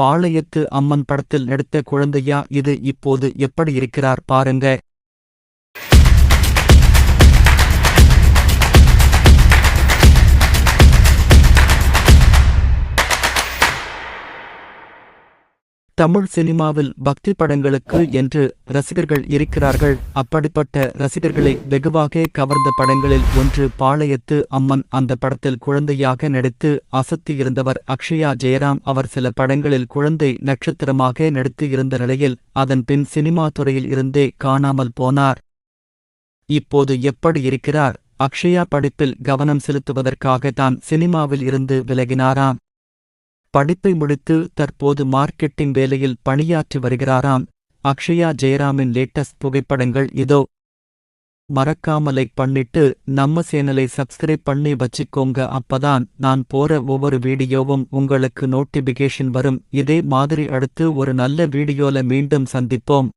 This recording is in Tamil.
பாளையத்து அம்மன் படத்தில் நடித்த குழந்தையா இது இப்போது எப்படி இருக்கிறார் பாருங்க. தமிழ் சினிமாவில் பக்தி படங்களுக்கு என்று ரசிகர்கள் இருக்கிறார்கள். அப்படிப்பட்ட ரசிகர்களை வெகுவாக கவர்ந்த படங்களில் ஒன்று பாளையத்து அம்மன் அந்த படத்தில் குழந்தையாக நடித்து அசத்தியிருந்தவர் அக்ஷயா ஜெயராம் அவர் சில படங்களில் குழந்தை நட்சத்திரமாக நடித்து இருந்த நிலையில் அதன் பின் சினிமா துறையில் இருந்தே காணாமல் போனார். இப்போது எப்படி இருக்கிறார்? அக்ஷயா படிப்பில் கவனம் செலுத்துவதற்காக தான் சினிமாவில் இருந்து விலகினாராம். படிப்பை முடித்து தற்போது மார்க்கெட்டிங் வேலையில் பணியாற்றி வருகிறாராம். அக்ஷயா ஜெயராமின் லேட்டஸ்ட் புகைப்படங்கள் இதோ. மறக்காம லைக் பண்ணிட்டு நம்ம சேனலை சப்ஸ்கிரைப் பண்ணி வச்சுக்கோங்க. அப்பதான் நான் போற ஒவ்வொரு வீடியோவும் உங்களுக்கு நோட்டிபிகேஷன் வரும். இதே மாதிரி அடுத்து ஒரு நல்ல வீடியோல மீண்டும் சந்திப்போம்.